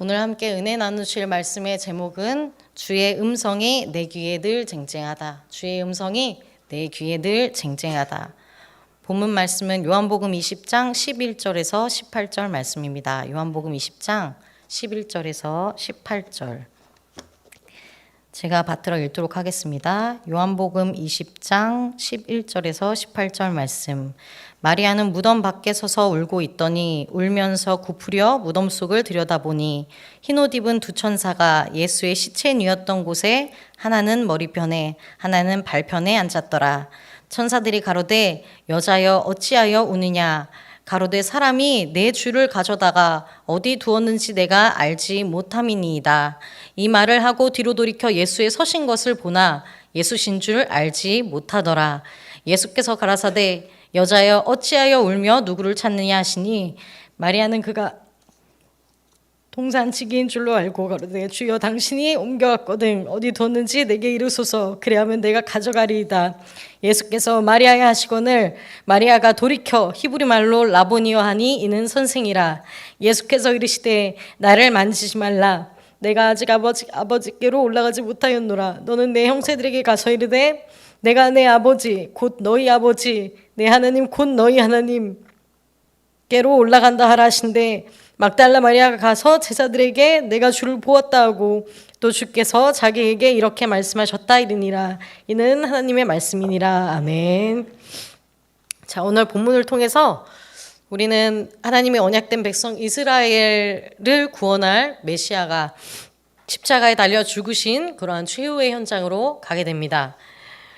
오늘 함께 은혜 나누실 말씀의 제목은 주의 음성이 내 귀에 늘 쟁쟁하다. 주의 음성이 내 귀에 늘 쟁쟁하다. 본문 말씀은 요한복음 20장 11절에서 18절 말씀입니다. 요한복음 20장 11절에서 18절. 제가 받들어 읽도록 하겠습니다. 요한복음 20장 11절에서 18절 말씀. 마리아는 무덤 밖에 서서 울고 있더니 울면서 굽으려 무덤 속을 들여다보니 흰옷 입은 두 천사가 예수의 시체 뉘었던 곳에 하나는 머리편에 하나는 발편에 앉았더라. 천사들이 가로되 여자여 어찌하여 우느냐 가로되 사람이 내 주를 가져다가 어디 두었는지 내가 알지 못함이니이다. 이 말을 하고 뒤로 돌이켜 예수의 서신 것을 보나 예수신 줄 알지 못하더라. 예수께서 가라사대 여자여 어찌하여 울며 누구를 찾느냐 하시니 마리아는 그가 동산치기인 줄로 알고 가로되 주여 당신이 옮겨왔거든 어디 뒀는지 내게 이르소서. 그래야면 내가 가져가리이다. 예수께서 마리아에 하시거늘 마리아가 돌이켜 히브리 말로 라보니어 하니 이는 선생이라. 예수께서 이르시되 나를 만지지 말라. 내가 아직 아버지 아버지께로 올라가지 못하였노라. 너는 내 형제들에게 가서 이르되 내가 내 아버지 곧 너희 아버지 내 하나님 곧 너희 하나님 께로 올라간다 하라 하신데 막달라 마리아가 가서 제자들에게 내가 주를 보았다 하고 또 주께서 자기에게 이렇게 말씀하셨다 이르니라 이는 하나님의 말씀이니라 아멘. 자 오늘 본문을 통해서 우리는 하나님의 언약된 백성 이스라엘을 구원할 메시아가 십자가에 달려 죽으신 그러한 최후의 현장으로 가게 됩니다.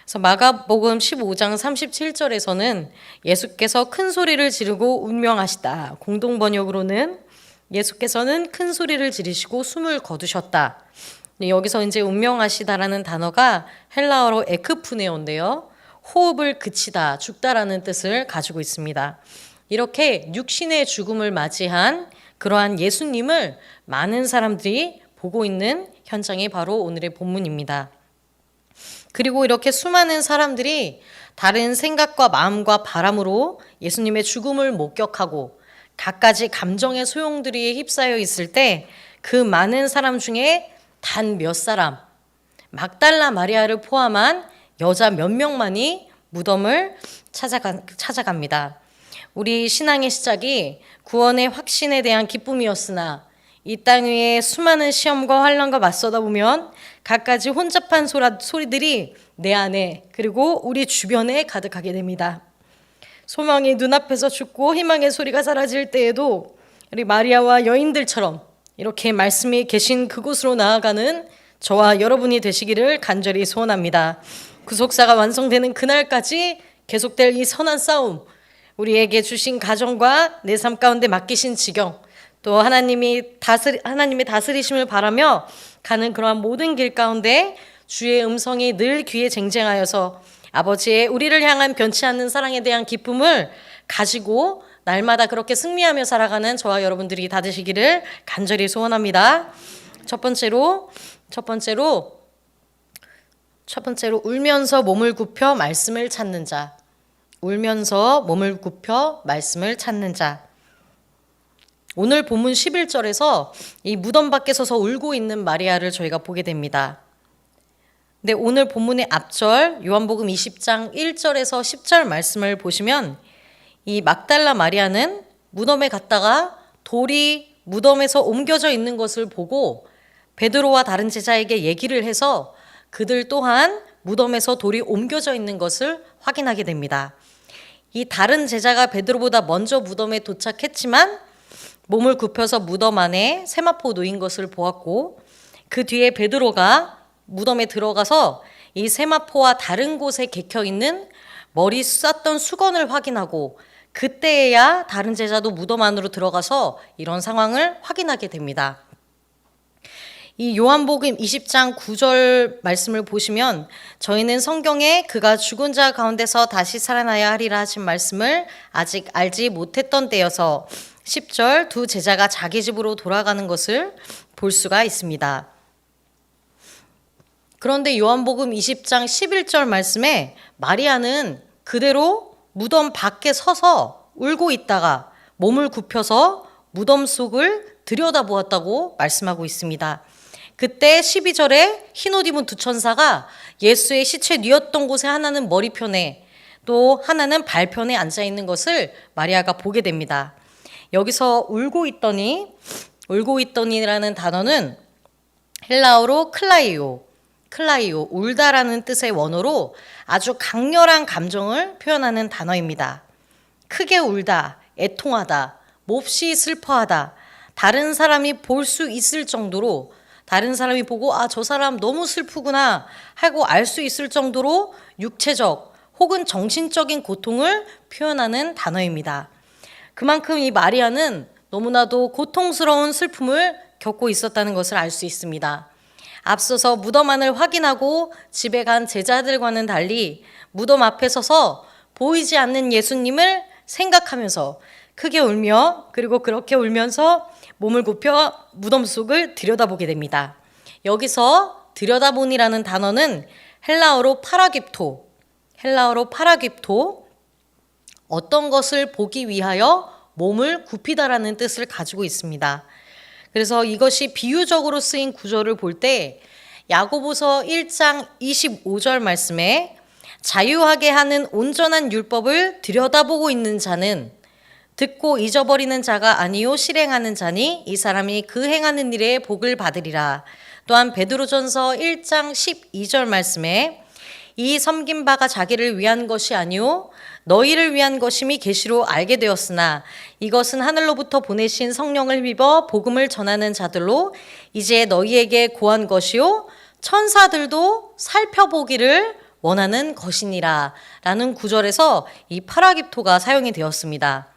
그래서 마가복음 15장 37절에서는 예수께서 큰 소리를 지르고 운명하시다. 공동 번역으로는 예수께서는 큰 소리를 지르시고 숨을 거두셨다. 여기서 이제 운명하시다라는 단어가 헬라어로 에크푸네온데요. 호흡을 그치다, 죽다라는 뜻을 가지고 있습니다. 이렇게 육신의 죽음을 맞이한 그러한 예수님을 많은 사람들이 보고 있는 현장이 바로 오늘의 본문입니다. 그리고 이렇게 수많은 사람들이 다른 생각과 마음과 바람으로 예수님의 죽음을 목격하고 갖가지 감정의 소용들이 휩싸여 있을 때 그 많은 사람 중에 단 몇 사람, 막달라 마리아를 포함한 여자 몇 명만이 무덤을 찾아가, 찾아갑니다. 우리 신앙의 시작이 구원의 확신에 대한 기쁨이었으나 이 땅 위에 수많은 시험과 환란과 맞서다 보면 갖가지 혼잡한 소라, 소리들이 내 안에 그리고 우리 주변에 가득하게 됩니다. 소망이 눈앞에서 죽고 희망의 소리가 사라질 때에도 우리 마리아와 여인들처럼 이렇게 말씀이 계신 그곳으로 나아가는 저와 여러분이 되시기를 간절히 소원합니다. 구속사가 완성되는 그날까지 계속될 이 선한 싸움, 우리에게 주신 가정과 내 삶 가운데 맡기신 지경, 또 하나님이 다스리, 하나님의 다스리심을 바라며 가는 그러한 모든 길 가운데 주의 음성이 늘 귀에 쟁쟁하여서 아버지의 우리를 향한 변치 않는 사랑에 대한 기쁨을 가지고 날마다 그렇게 승리하며 살아가는 저와 여러분들이 다 되시기를 간절히 소원합니다. 첫 번째로 첫 번째로 첫 번째로 울면서 몸을 굽혀 말씀을 찾는 자. 울면서 몸을 굽혀 말씀을 찾는 자. 오늘 본문 11절에서 이 무덤 밖에 서서 울고 있는 마리아를 저희가 보게 됩니다. 근데 오늘 본문의 앞절 요한복음 20장 1절에서 10절 말씀을 보시면 이 막달라 마리아는 무덤에 갔다가 돌이 무덤에서 옮겨져 있는 것을 보고 베드로와 다른 제자에게 얘기를 해서 그들 또한 무덤에서 돌이 옮겨져 있는 것을 확인하게 됩니다. 이 다른 제자가 베드로보다 먼저 무덤에 도착했지만 몸을 굽혀서 무덤 안에 세마포 놓인 것을 보았고 그 뒤에 베드로가 무덤에 들어가서 이 세마포와 다른 곳에 개켜 있는 머리 쌌던 수건을 확인하고 그때야 다른 제자도 무덤 안으로 들어가서 이런 상황을 확인하게 됩니다. 이 요한복음 20장 9절 말씀을 보시면 저희는 성경에 그가 죽은 자 가운데서 다시 살아나야 하리라 하신 말씀을 아직 알지 못했던 때여서 10절 두 제자가 자기 집으로 돌아가는 것을 볼 수가 있습니다. 그런데 요한복음 20장 11절 말씀에 마리아는 그대로 무덤 밖에 서서 울고 있다가 몸을 굽혀서 무덤 속을 들여다보았다고 말씀하고 있습니다. 그때 12절에 흰옷 입은 두 천사가 예수의 시체 뉘었던 곳에 하나는 머리편에 또 하나는 발편에 앉아 있는 것을 마리아가 보게 됩니다. 여기서 울고 있더니 울고 있더니라는 단어는 헬라어로 클라이오 클라이오 울다라는 뜻의 원어로 아주 강렬한 감정을 표현하는 단어입니다. 크게 울다, 애통하다, 몹시 슬퍼하다, 다른 사람이 볼 수 있을 정도로 다른 사람이 보고 아, 저 사람 너무 슬프구나 하고 알 수 있을 정도로 육체적 혹은 정신적인 고통을 표현하는 단어입니다. 그만큼 이 마리아는 너무나도 고통스러운 슬픔을 겪고 있었다는 것을 알 수 있습니다. 앞서서 무덤 안을 확인하고 집에 간 제자들과는 달리 무덤 앞에 서서 보이지 않는 예수님을 생각하면서 크게 울며 그리고 그렇게 울면서 몸을 굽혀 무덤 속을 들여다보게 됩니다. 여기서 들여다보니라는 단어는 헬라어로 파라깁토, 헬라어로 파라깁토, 어떤 것을 보기 위하여 몸을 굽히다라는 뜻을 가지고 있습니다. 그래서 이것이 비유적으로 쓰인 구절을 볼 때 야고보서 1장 25절 말씀에 자유하게 하는 온전한 율법을 들여다보고 있는 자는 듣고 잊어버리는 자가 아니요 실행하는 자니 이 사람이 그 행하는 일에 복을 받으리라. 또한 베드로전서 1장 12절 말씀에 이 섬긴 바가 자기를 위한 것이 아니요 너희를 위한 것임이 계시로 알게 되었으나 이것은 하늘로부터 보내신 성령을 힘입어 복음을 전하는 자들로 이제 너희에게 고한 것이요 천사들도 살펴보기를 원하는 것이니라 라는 구절에서 이 파라깁토가 사용이 되었습니다.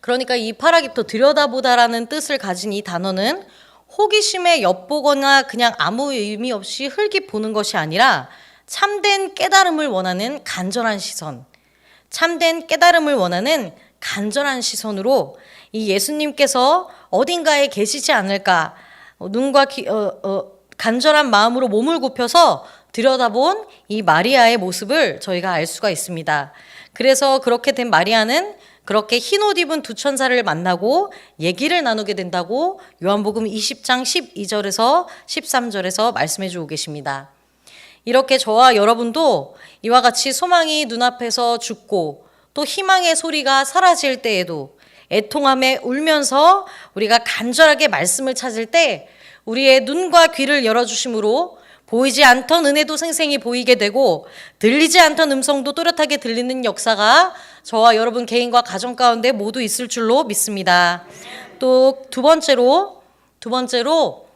그러니까 이 파라깁토 들여다보다라는 뜻을 가진 이 단어는 호기심에 엿보거나 그냥 아무 의미 없이 흘기 보는 것이 아니라 참된 깨달음을 원하는 간절한 시선, 참된 깨달음을 원하는 간절한 시선으로 이 예수님께서 어딘가에 계시지 않을까 어, 눈과 귀, 어, 어, 간절한 마음으로 몸을 굽혀서 들여다본 이 마리아의 모습을 저희가 알 수가 있습니다. 그래서 그렇게 된 마리아는 그렇게 흰 옷 입은 두 천사를 만나고 얘기를 나누게 된다고 요한복음 20장 12절에서 13절에서 말씀해 주고 계십니다. 이렇게 저와 여러분도 이와 같이 소망이 눈앞에서 죽고 또 희망의 소리가 사라질 때에도 애통함에 울면서 우리가 간절하게 말씀을 찾을 때 우리의 눈과 귀를 열어주심으로 보이지 않던 은혜도 생생히 보이게 되고 들리지 않던 음성도 또렷하게 들리는 역사가 저와 여러분 개인과 가정 가운데 모두 있을 줄로 믿습니다. 또 두 번째로 두 번째로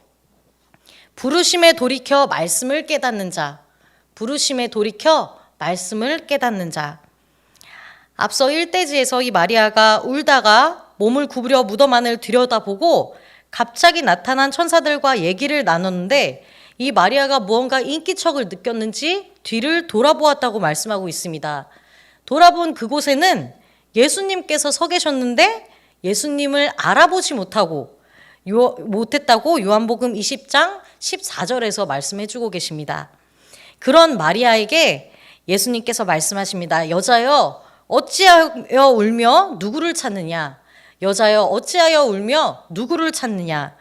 부르심에 돌이켜 말씀을 깨닫는 자. 부르심에 돌이켜 말씀을 깨닫는 자. 앞서 1대지에서 이 마리아가 울다가 몸을 구부려 무덤 안을 들여다보고 갑자기 나타난 천사들과 얘기를 나눴는데 이 마리아가 무언가 인기척을 느꼈는지 뒤를 돌아보았다고 말씀하고 있습니다. 돌아본 그곳에는 예수님께서 서 계셨는데 예수님을 알아보지 못하고 요, 못했다고 요한복음 20장 14절에서 말씀해 주고 계십니다. 그런 마리아에게 예수님께서 말씀하십니다. 여자여 어찌하여 울며 누구를 찾느냐? 여자여 어찌하여 울며 누구를 찾느냐?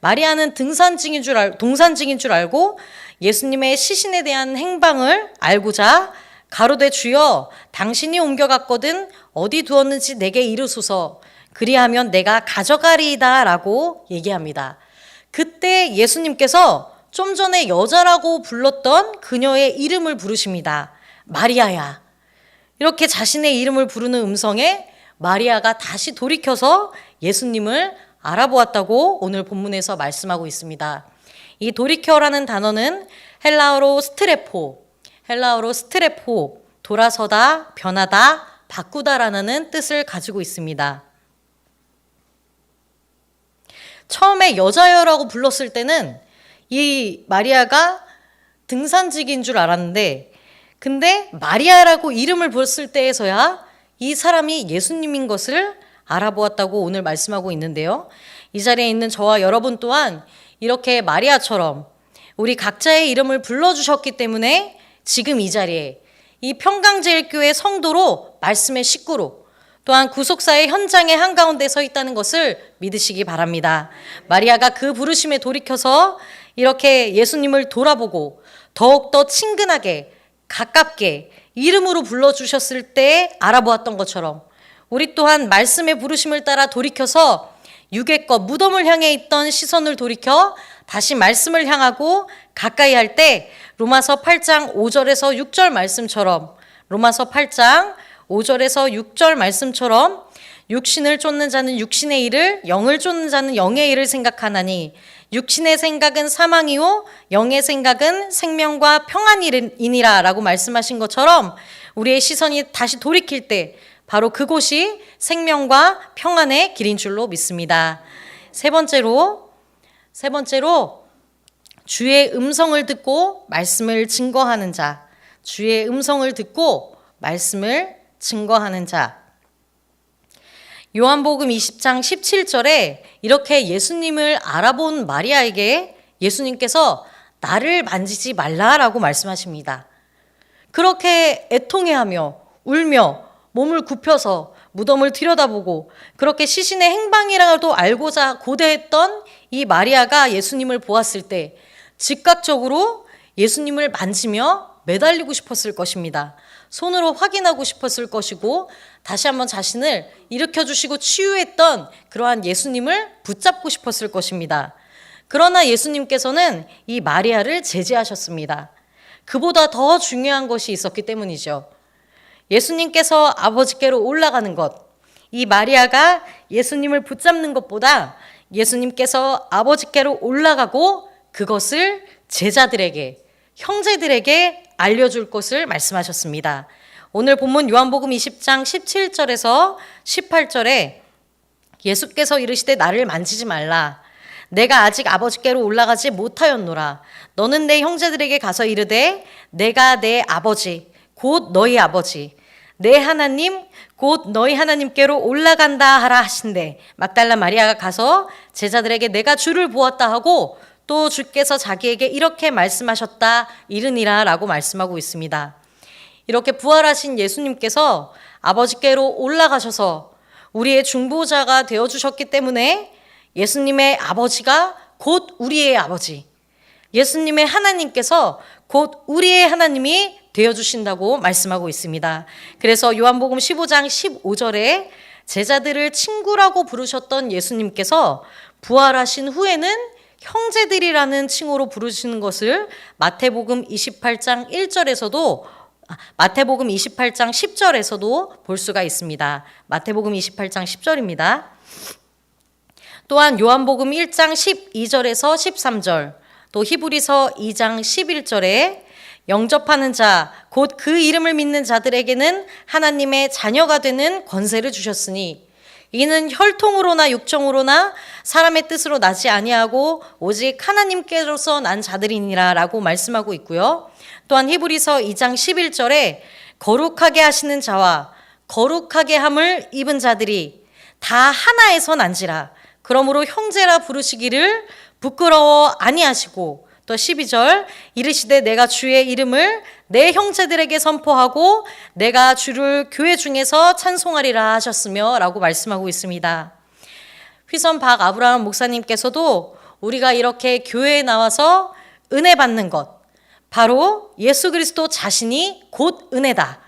마리아는 등산증인 줄 알, 동산증인 줄 알고 예수님의 시신에 대한 행방을 알고자 가로되 주여 당신이 옮겨갔거든 어디 두었는지 내게 이르소서 그리하면 내가 가져가리이다라고 얘기합니다. 그때 예수님께서 좀 전에 여자라고 불렀던 그녀의 이름을 부르십니다. 마리아야. 이렇게 자신의 이름을 부르는 음성에 마리아가 다시 돌이켜서 예수님을 알아보았다고 오늘 본문에서 말씀하고 있습니다. 이 돌이켜라는 단어는 헬라어로 스트레포, 헬라어로 스트레포, 돌아서다, 변하다, 바꾸다라는 뜻을 가지고 있습니다. 처음에 여자여라고 불렀을 때는 이 마리아가 등산직인 줄 알았는데, 근데 마리아라고 이름을 불렀을 때에서야 이 사람이 예수님인 것을 알아보았다고 오늘 말씀하고 있는데요. 이 자리에 있는 저와 여러분 또한 이렇게 마리아처럼 우리 각자의 이름을 불러주셨기 때문에 지금 이 자리에 이 평강제일교회 성도로 말씀의 식구로 또한 구속사의 현장의 한가운데 서 있다는 것을 믿으시기 바랍니다. 마리아가 그 부르심에 돌이켜서 이렇게 예수님을 돌아보고 더욱더 친근하게 가깝게 이름으로 불러주셨을 때 알아보았던 것처럼 우리 또한 말씀의 부르심을 따라 돌이켜서 것 무덤을 향해 있던 시선을 돌이켜 다시 말씀을 향하고 가까이 할 때 로마서 8장 5절에서 6절 말씀처럼 로마서 8장 5절에서 6절 말씀처럼 육신을 쫓는 자는 육신의 일을 영을 쫓는 자는 영의 일을 생각하나니 육신의 생각은 사망이요 영의 생각은 생명과 평안이니라라고 말씀하신 것처럼 우리의 시선이 다시 돌이킬 때 바로 그곳이 생명과 평안의 길인 줄로 믿습니다. 세 번째로 세 번째로 주의 음성을 듣고 말씀을 증거하는 자. 주의 음성을 듣고 말씀을 증거하는 자. 요한복음 20장 17절에 이렇게 예수님을 알아본 마리아에게 예수님께서 나를 만지지 말라라고 말씀하십니다. 그렇게 애통해하며 울며 몸을 굽혀서 무덤을 들여다보고 그렇게 시신의 행방이라도 알고자 고대했던 이 마리아가 예수님을 보았을 때 즉각적으로 예수님을 만지며 매달리고 싶었을 것입니다. 손으로 확인하고 싶었을 것이고 다시 한번 자신을 일으켜 주시고 치유했던 그러한 예수님을 붙잡고 싶었을 것입니다. 그러나 예수님께서는 이 마리아를 제지하셨습니다. 그보다 더 중요한 것이 있었기 때문이죠. 예수님께서 아버지께로 올라가는 것, 이 마리아가 예수님을 붙잡는 것보다 예수님께서 아버지께로 올라가고 그것을 제자들에게, 형제들에게 알려줄 것을 말씀하셨습니다. 오늘 본문 요한복음 20장 17절에서 18절에 예수께서 이르시되 나를 만지지 말라. 내가 아직 아버지께로 올라가지 못하였노라. 너는 내 형제들에게 가서 이르되 내가 내 아버지 곧 너희 아버지 내 하나님 곧 너희 하나님께로 올라간다 하라 하신대 막달라 마리아가 가서 제자들에게 내가 주를 보았다 하고 또 주께서 자기에게 이렇게 말씀하셨다 이르니라 라고 말씀하고 있습니다. 이렇게 부활하신 예수님께서 아버지께로 올라가셔서 우리의 중보자가 되어 주셨기 때문에 예수님의 아버지가 곧 우리의 아버지, 예수님의 하나님께서 곧 우리의 하나님이 되어 주신다고 말씀하고 있습니다. 그래서 요한복음 15장 15절에 제자들을 친구라고 부르셨던 예수님께서 부활하신 후에는 형제들이라는 칭호로 부르시는 것을 마태복음 28장 1절에서도 아, 마태복음 28장 10절에서도 볼 수가 있습니다. 마태복음 28장 10절입니다. 또한 요한복음 1장 12절에서 13절, 또 히브리서 2장 11절에 영접하는 자, 곧 그 이름을 믿는 자들에게는 하나님의 자녀가 되는 권세를 주셨으니 이는 혈통으로나 육정으로나 사람의 뜻으로 나지 아니하고 오직 하나님께로서 난 자들이니라라고 말씀하고 있고요. 또한 히브리서 2장 11절에 거룩하게 하시는 자와 거룩하게 함을 입은 자들이 다 하나에서 난지라 그러므로 형제라 부르시기를 부끄러워 아니하시고 또 12절 이르시되 내가 주의 이름을 내 형제들에게 선포하고 내가 주를 교회 중에서 찬송하리라 하셨으며라고 말씀하고 있습니다. 휘선 박 아브라함 목사님께서도 우리가 이렇게 교회에 나와서 은혜 받는 것 바로 예수 그리스도 자신이 곧 은혜다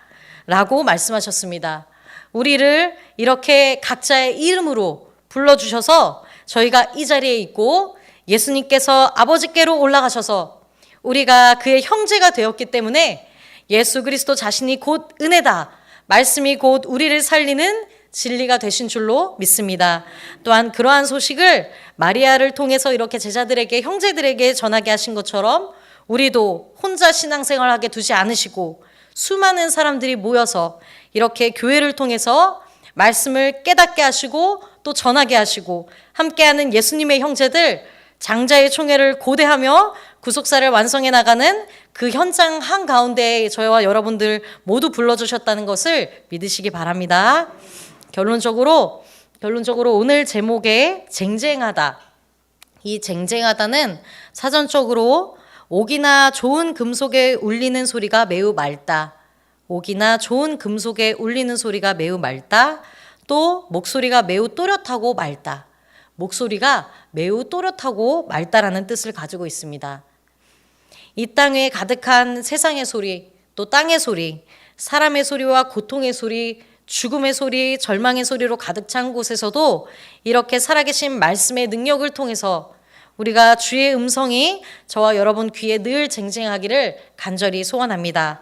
라고 말씀하셨습니다. 우리를 이렇게 각자의 이름으로 불러 주셔서 저희가 이 자리에 있고 예수님께서 아버지께로 올라가셔서 우리가 그의 형제가 되었기 때문에 예수 그리스도 자신이 곧 은혜다. 말씀이 곧 우리를 살리는 진리가 되신 줄로 믿습니다. 또한 그러한 소식을 마리아를 통해서 이렇게 제자들에게 형제들에게 전하게 하신 것처럼 우리도 혼자 신앙생활하게 두지 않으시고 수많은 사람들이 모여서 이렇게 교회를 통해서 말씀을 깨닫게 하시고 또 전하게 하시고 함께하는 예수님의 형제들 장자의 총회를 고대하며 구속사를 완성해 나가는 그 현장 한 가운데에 저와 여러분들 모두 불러주셨다는 것을 믿으시기 바랍니다. 결론적으로 결론적으로 오늘 제목에 쟁쟁하다. 이 쟁쟁하다는 사전적으로 옥이나 좋은 금속에 울리는 소리가 매우 맑다. 옥이나 좋은 금속에 울리는 소리가 매우 맑다. 또 목소리가 매우 또렷하고 맑다. 목소리가 매우 또렷하고 맑다라는 뜻을 가지고 있습니다. 이 땅에 가득한 세상의 소리, 또 땅의 소리, 사람의 소리와 고통의 소리, 죽음의 소리, 절망의 소리로 가득 찬 곳에서도 이렇게 살아계신 말씀의 능력을 통해서 우리가 주의 음성이 저와 여러분 귀에 늘 쟁쟁하기를 간절히 소원합니다.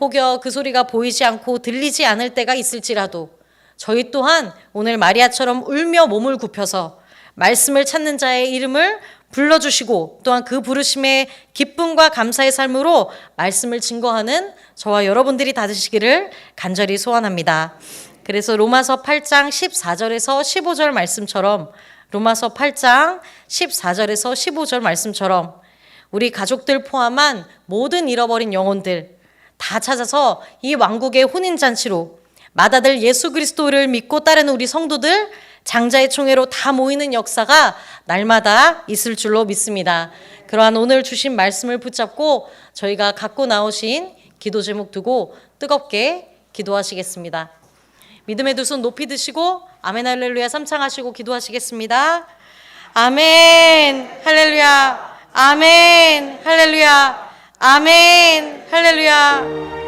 혹여 그 소리가 보이지 않고 들리지 않을 때가 있을지라도 저희 또한 오늘 마리아처럼 울며 몸을 굽혀서 말씀을 찾는 자의 이름을 불러주시고 또한 그 부르심의 기쁨과 감사의 삶으로 말씀을 증거하는 저와 여러분들이 다 되시기를 간절히 소원합니다. 그래서 로마서 8장 14절에서 15절 말씀처럼 로마서 8장 14절에서 15절 말씀처럼 우리 가족들 포함한 모든 잃어버린 영혼들 다 찾아서 이 왕국의 혼인 잔치로 맏아들 예수 그리스도를 믿고 따르는 우리 성도들 장자의 총회로 다 모이는 역사가 날마다 있을 줄로 믿습니다. 그러한 오늘 주신 말씀을 붙잡고 저희가 갖고 나오신 기도 제목 두고 뜨겁게 기도하시겠습니다. 믿음의 두 손 높이 드시고 아멘 할렐루야 삼창하시고 기도하시겠습니다. 아멘 할렐루야 아멘 할렐루야 아멘 할렐루야